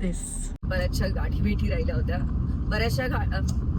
दिस बऱ्याचशा गाठी भेटी राहिल्या होत्या. बऱ्याचशा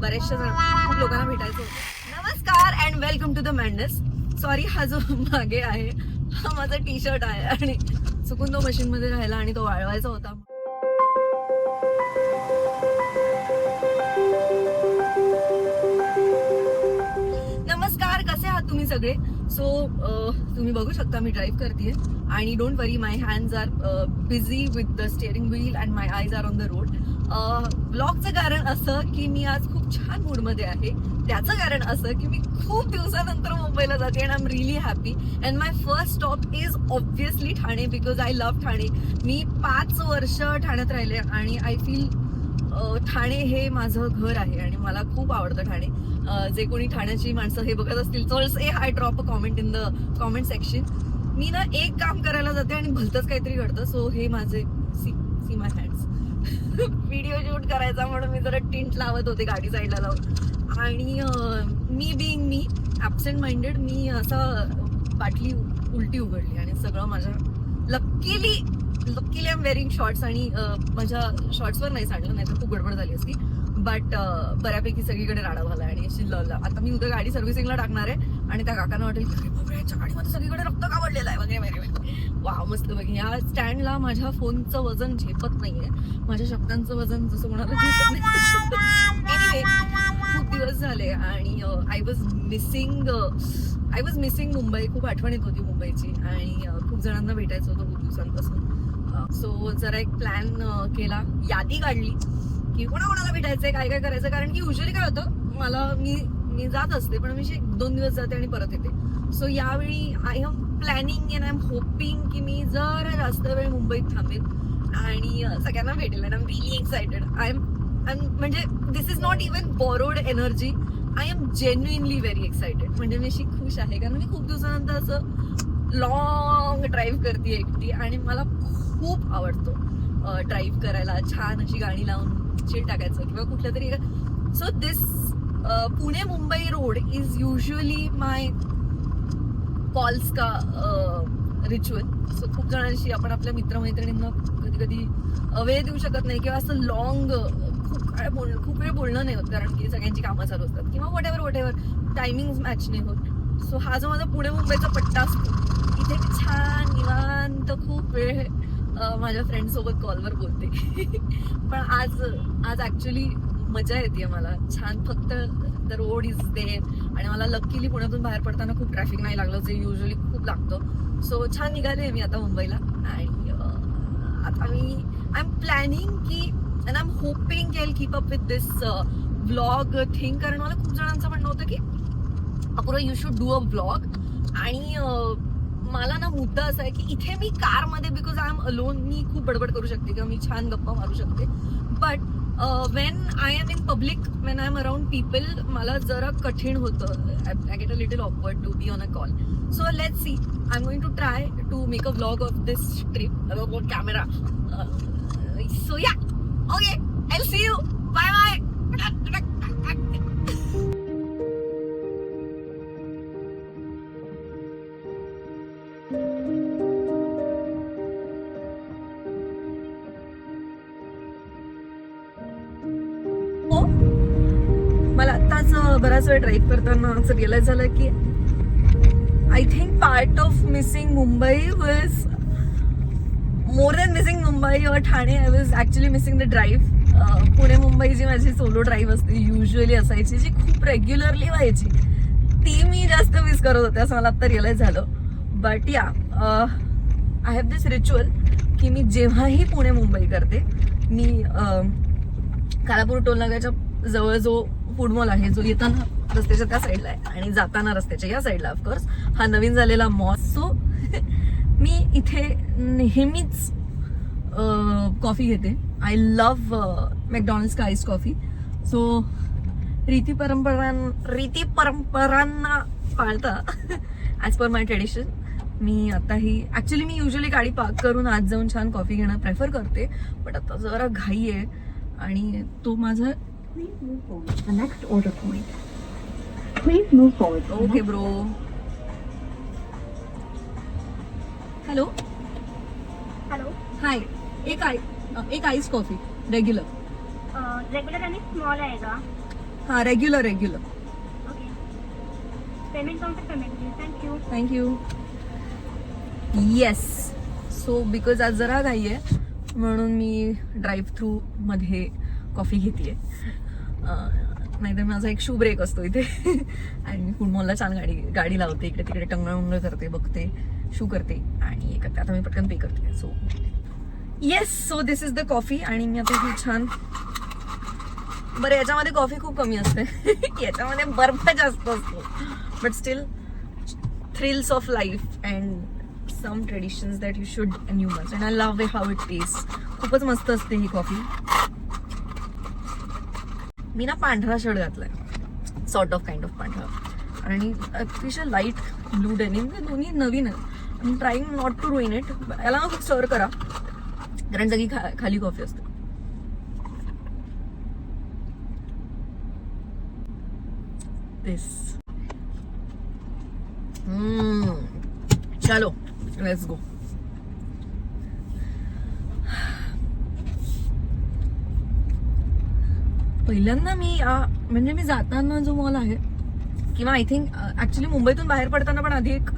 बऱ्याचशा जण खूप लोकांना भेटायचं होतं. नमस्कार अँड वेलकम टू द मॅन्डस सॉरी हा जो मागे आहे हा माझा टी शर्ट आहे आणि चुकून तो मशीन मध्ये राहिला आणि तो वाळवायचा होता. आहात तुम्ही सगळे. सो तुम्ही बघू शकता मी ड्राईव्ह करते आणि don't worry my hands are busy with the steering wheel and my eyes are on the road ब्लॉगचं कारण असं की मी आज खूप छान मूडमध्ये आहे. त्याचं कारण असं की मी खूप दिवसानंतर मुंबईला जाते and I am really happy and my first stop is obviously Thane because I love Thane. मी पाच वर्ष ठाण्यात राहिले आणि आय फील ठाणे हे माझं घर आहे आणि मला खूप आवडतं ठाणे. जे कोणी ठाण्याची माणसं हे बघत असतील तर ए I drop a comment in the comment section मी ना एक काम करायला जाते आणि भलतंच काहीतरी घडतं. सो हे माझे C C my hands video shoot करायचा म्हणून मी जरा टिंट लावत होते गाडी साईडला लावून. आणि मी बिईंग मी ॲबसेंट माइंडेड मी असं बाटली उलटी उघडली आणि सगळं माझ्या luckily luckily I am wearing shorts आणि माझ्या शॉर्ट्सवर नाही सांडलं नाही तर खूप गडबड झाली असती. बट बऱ्यापैकी सगळीकडे राडा झाला आणि अशी लवला आता मी उद्या गाडी सर्व्हिसिंगला टाकणार आहे आणि त्या काकांना वाटेल की यांच्या गाडीमध्ये सगळीकडे रक्त कावडलेलं आहे. वगैरे वगैरे वगैरे. वा मस्त. बघ या स्टँडला माझ्या फोनचं वजन झेपत नाहीये. माझ्या शब्दांचं वजन जसं कोणाला झेपत नाही. खूप दिवस झाले आणि I was missing I was missing Mumbai. खूप आठवण येत होती मुंबईची. आणि खूप जणांना भेटायचं होतं खूप दिवसांपासून. सो जरा एक प्लॅन केला. यादी काढली की कोणाकोणाला भेटायचंय काय काय करायचं कारण की युजली काय होतं मला मी मी जात असते पण मी अशी दोन दिवस जाते आणि परत येते. सो यावेळी I am planning and I am hoping की मी जरा जास्त वेळ मुंबईत थांबेन आणि सगळ्यांना भेटेल. And I am really excited I am I म्हणजे this is not even borrowed energy I am genuinely very excited म्हणजे मी अशी खुश आहे. कारण मी खूप दिवसानंतर असं लॉंग ड्राईव्ह करते एकटी आणि मला खूप आवडतो. ड्राईव्ह करायला छान अशी गाणी लावून चिल टाकायचं किंवा कुठल्या तरी so this Pune Mumbai road is usually my calls का रिच्युअल सो खूप जणांशी आपण आपल्या मित्रमैत्रिणींना कधी कधी वेळ देऊ शकत नाही किंवा असं लॉंग खूप काय बोल खूप वेळ बोलणं नाही होत कारण की सगळ्यांची कामं चालू असतात. किंवा whatever whatever timing match नाही होत. सो हा जो माझा पुणे मुंबईचा पट्टा असतो इथे छान माझ्या फ्रेंड सोबत कॉलवर बोलते. पण आज आज ऍक्च्युली मजा येते मला. छान फक्त द रोड इज देअर आणि मला लकीली पुण्यातून बाहेर पडताना खूप ट्रॅफिक नाही लागलं जे युजली खूप लागतं. सो छान निघाले मी आता मुंबईला. आणि आता मी आय एम प्लॅनिंग की अँड आय एम होपिंग की I keep up with this blog thing कारण मला खूप जणांचं म्हणणं होतं की अपुरा you should do a blog आणि मला ना मुद्दा असा आहे की इथे मी कारमध्ये बिकॉज आय एम अलोन मी खूप बडबड करू शकते किंवा मी छान गप्पा मारू शकते. But when I am in public when I am around people मला जरा कठीण होतं. I get a little awkward to be on a call so let see I am going to try to make a vlog of this trip camera so yeah okay I see you bye bye बराच वेळ drive करताना असं realise झालं की I think part of missing Mumbai was more than missing Mumbai or Thane I was actually missing the drive Pune Mumbai जी माझी solo drive असते usually असायची जी खूप रेग्युलरली व्हायची ती मी जास्त मिस करत होते असं मला आत्ता रिअलाइज झालं. बट या आय हॅव दिस रिच्युअल की मी जेव्हाही पुणे मुंबई करते मी uh, कालापूर टोलनाक्याच्या जवळ जो फूड मॉल आहे जो येताना रस्त्याच्या त्या साईडला आहे आणि जाताना रस्त्याच्या या साईडला ऑफकोर्स हा नवीन झालेला मॉल सो मी इथे नेहमीच कॉफी घेते. I love McDonald's ice coffee so रीती परंपरां रीती परंपरांना पाळता ॲज पर माय ट्रेडिशन मी आताही ॲक्च्युली मी युजली गाडी पार्क करून आज जाऊन छान कॉफी घेणं प्रेफर करते बट आता जरा घाई आहे आणि तो माझा Please move forward to the next order point. Please move forward to the okay next bro hello hello hi एक आय एक आईस कॉफी रेग्युलर रेगुलर आणि स्मॉल आहे का हा regular regular okay payment counter payment thank you thank you yes so because आज जरा घाई आहे म्हणून मी ड्राईव्ह थ्रू मध्ये कॉफी घेते नाहीतर माझा एक शू ब्रेक असतो इथे. आणि मी फूड मॉलला छान गाडी गाडी लावते इकडे तिकडे टंगळ करते बघते शू करते आणि हे करते. आता मी पटकन पे करते. So yes so this is the coffee आणि मी आता खूप छान बरं याच्यामध्ये कॉफी खूप कमी असते. याच्यामध्ये बर्फ जास्त असतो. But still thrills of life and some traditions that you should and you must and I love how it taste खूपच मस्त असते ही कॉफी मी ना पांढरा शर्ट घातलाय. सॉर्ट ऑफ काइंड ऑफ पांढरा. आणि अतिशय लाइट ब्लू डेनिम हे दोन्ही नवीन आहे I trying not to ruin it याला ना खूप स्टर करा. कारण सगळी खा खाली कॉफी असते. दिस hmm. चलो लेट्स गो पहिल्यांदा मी म्हणजे मी जाताना जो मॉल आहे किंवा आय थिंक ऍक्च्युली मुंबईतून बाहेर पडताना पण आधी एक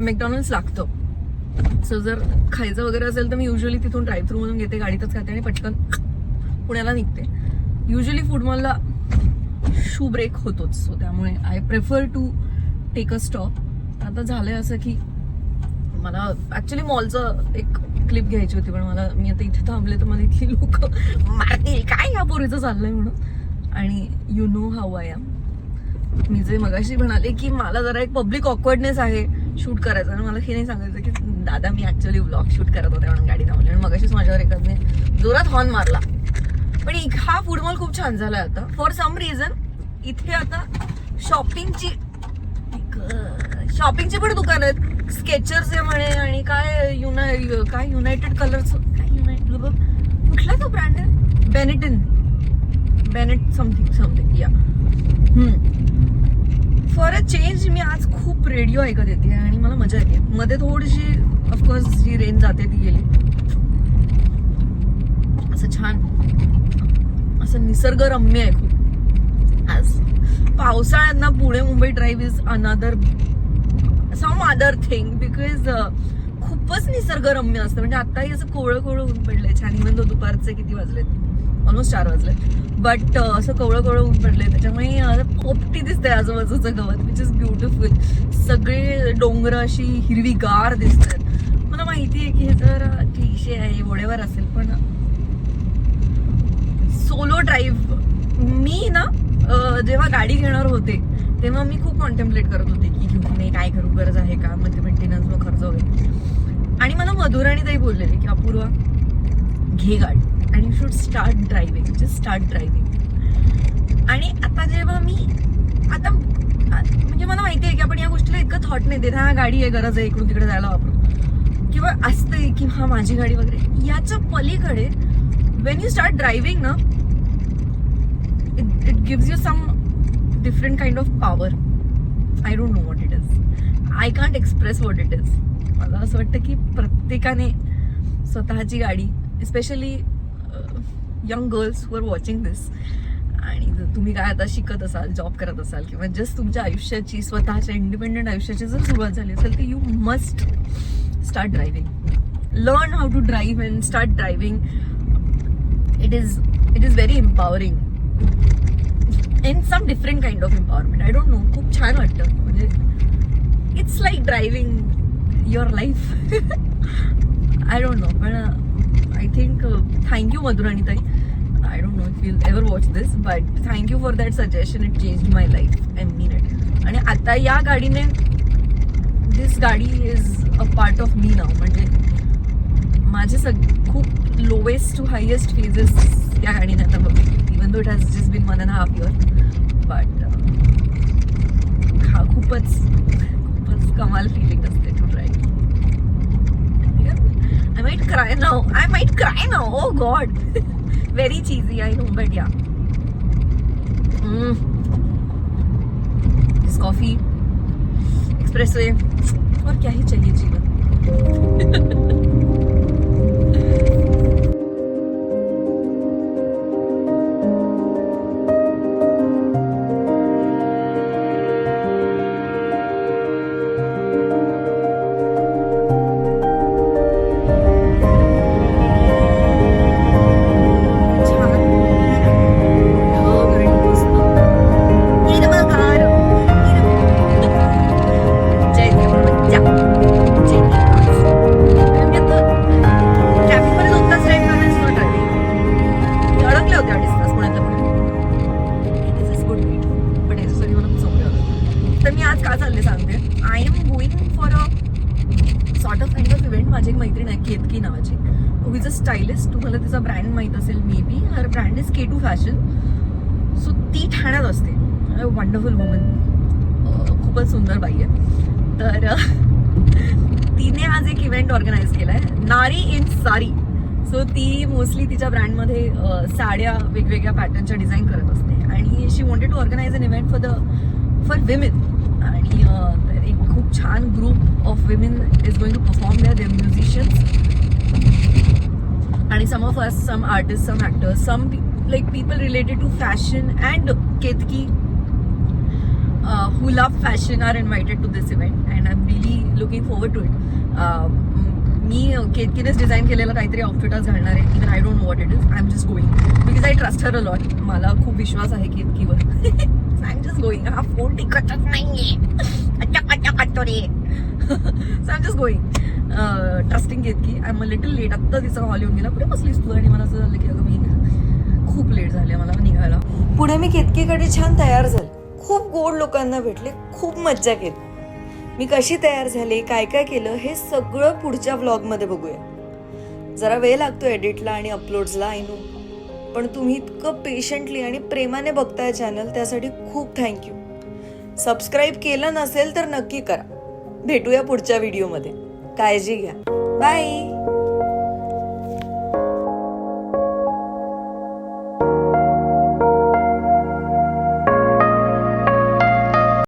मॅकडॉनल्ड्स लागतं. सो जर खायचं वगैरे असेल तर मी युजली तिथून ड्राईव्ह थ्रू मधून घेते गाडीतच खाते आणि पटकन पुण्याला निघते. युजली फूड मॉलला शू ब्रेक होतोच. सो त्यामुळे I prefer to take a stop आता झालंय असं की मला ऍक्च्युली मॉलचं एक क्लिप घ्यायची होती पण मला मी आता इथे थांबले तर मला इथली लोक मारतील. काय या पोरीचं चाललंय म्हणून? आणि you know how I am मी जे मगाशी म्हणाले की मला जरा एक पब्लिक ऑकवर्डनेस आहे शूट करायचं. आणि मला हे नाही सांगायचं की दादा मी ऍक्च्युली ब्लॉग शूट करत होते म्हणून गाडी थांबली. आणि मगाशीच माझ्यावर एकाने जोरात हॉर्न मारला. पण एक हा फूड मॉल खूप छान झाला आता. फॉर सम रिझन इथे आता शॉपिंगची शॉपिंगची पण दुकान आहेत. स्केचर्स आहे म्हणे आणि काय युनाय काय युनायटेड कलर्स काय युनायटेड कुठला तो ब्रँड आहे? बेनेटिन Bennett something something yeah for a change मी आज खूप रेडिओ ऐकत येते आणि मला मजा येते. मध्ये थोडीशी ऑफकोर्स जी रेंज जाते ती गेली. असं छान. असं निसर्गरम्य आहे खूप. आज पावसाळ्यात ना Pune Mumbai drive is another some other thing because खूपच निसर्गरम्य असतं. म्हणजे आताही असं कोवळं कोवळं ऊन पडलंय. छान इव्हन तो दुपारचे किती वाजलेत? ऑलमोस्ट चार वाजले बट uh, असं कवळं कवळं ऊन पडलंय. त्याच्यामुळे uh, पोपटी दिसते आजूबाजूचं गवत विच इज ब्युटिफुल सगळे डोंगर अशी हिरवीगार दिसतात. मला माहिती आहे की हे जर क्लिशे आहे वडेवर असेल पण uh, सोलो ड्राईव्ह मी ना जेव्हा गाडी घेणार होते तेव्हा मी खूप कॉन्टेम्पलेट करत होते की घेऊ नाही काय करू गरज आहे का? मग ते मेंटेनन्स मग खर्च वगैरे. आणि मला मधुराणी ताई बोललेले की अपूर्वा घे गाडी आणि you should start driving just start driving आणि आता जेव्हा मी आता म्हणजे मला माहिती आहे की आपण या गोष्टीला इतकं थॉट नाही देत हा गाडी आहे गरज आहे इकडून तिकडे जायला वापरू. किंवा असते की हा माझी गाडी वगैरे. याच्या पलीकडे वेन यू स्टार्ट ड्रायव्हिंग ना it it gives you some different kind of power I don't know what it is I can't express what it is मला असं वाटतं की प्रत्येकाने स्वतःची गाडी स्पेशली यंग गर्ल्स वर वॉचिंग दिस आणि जर तुम्ही काय आता शिकत असाल जॉब करत असाल किंवा जस्ट तुमच्या आयुष्याची स्वतःच्या इंडिपेंडंट आयुष्याची जर सुरुवात झाली असेल तर you must start driving learn how to drive and start driving it is it is very empowering in some different kind of empowerment I don't know खूप छान वाटतं. म्हणजे it's like driving your life I don't know पण I think thank you Madhurani ताई I don't know if you ever watch this but thank you for that suggestion it change my life I mean it आणि आता या गाडीने this गाडी is a part of me नाव म्हणजे माझे सग खूप लोवेस्ट टू हायेस्ट फेजेस या गाडीने आता बघितले. Even though it has just been one and half year but हा खूपच खूपच कमाल फिलिंग असते to drive I might cry now. I might cry now. Oh God. Very cheesy, I know, but yeah. Mm. This coffee, expressway, और क्या ही चाहिए जीवन ठाण्यात असते. वंडरफुल वुमन खूपच सुंदर बाई आहे. तर तिने आज एक इव्हेंट ऑर्गनाईज केलाय. नारी इन सारी. सो ती मोस्टली तिच्या ब्रँडमध्ये साड्या वेगवेगळ्या पॅटर्नच्या डिझाईन करत असते. आणि she wanted to organise an event for the for women आणि एक खूप छान group of women is going to perform there there musicians आणि some of us some artist some actors some like people related to fashion and Ketaki uh, who love fashion are invited to this event and I'm really looking forward to it. Uh, मी uh, केतकीनेच design केलेलं काहीतरी outfit आज घालणार आहे even I don't what it is I am just going because I trust her a lot मला खूप विश्वास आहे केतकीवर आय एम जस्ट गोईंग हा फोन टिकतच नाहीये. अच्छा रे. So I am just going trusting Ketaki I am little late आत्ता तिचा कॉल येऊन गेला. कुठे बसलीस तू? आणि मला असं झालं की अगं मी खूप लेट झाले मला निघायला. पुढे मी केतकीकडे छान तयार झाले. खूप गोड लोकांना भेटले खूप मज्जा केली. मी कशी तयार झाले काय काय केलं हे सगळं पुढच्या व्लॉगमध्ये बघूया. जरा वेळ लागतो एडिटला आणि अपलोड्सला आय नो पण तुम्ही इतकं पेशंटली आणि प्रेमाने बघताय चॅनल त्यासाठी खूप थँक्यू सबस्क्राईब केलं नसेल तर नक्की करा. भेटूया पुढच्या व्हिडिओमध्ये काळजी घ्या. बाय